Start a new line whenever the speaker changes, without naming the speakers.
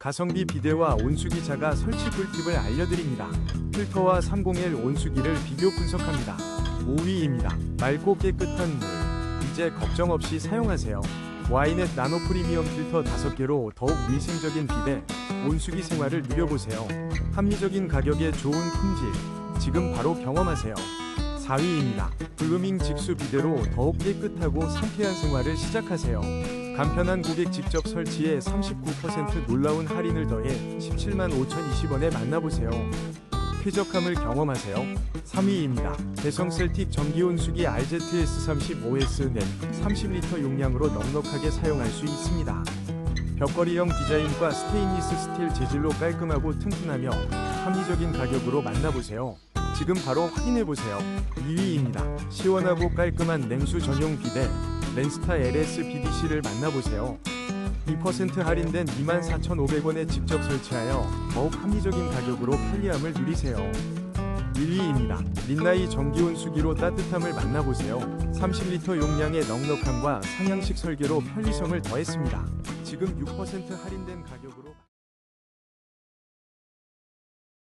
가성비 비데와 온수기자가 설치 꿀팁을 알려드립니다. 필터와 301 온수기를 비교 분석합니다. 5위입니다. 맑고 깨끗한 물. 이제 걱정 없이 사용하세요. 와이넷 나노 프리미엄 필터 5개로 더욱 위생적인 비데, 온수기 생활을 누려보세요. 합리적인 가격에 좋은 품질. 지금 바로 경험하세요. 4위입니다. 블루밍 직수 비데로 더욱 깨끗하고 상쾌한 생활을 시작하세요. 간편한 고객 직접 설치에 39% 놀라운 할인을 더해 17만 5,020원에 만나보세요. 쾌적함을 경험하세요. 3위입니다. 대성 셀틱 전기온수기 RZS35S 넷 30리터 용량으로 넉넉하게 사용할 수 있습니다. 벽걸이형 디자인과 스테인리스 스틸 재질로 깔끔하고 튼튼하며 합리적인 가격으로 만나보세요. 지금 바로 확인해보세요. 2위입니다. 시원하고 깔끔한 냉수 전용 비데 렌스타 LS BDC를 만나보세요. 2% 할인된 24,500원에 직접 설치하여 더욱 합리적인 가격으로 편리함을 누리세요. 1위입니다. 린나이 전기온수기로 따뜻함을 만나보세요. 30리터 용량의 넉넉함과 상향식 설계로 편리성을 더했습니다. 지금 6% 할인된 가격으로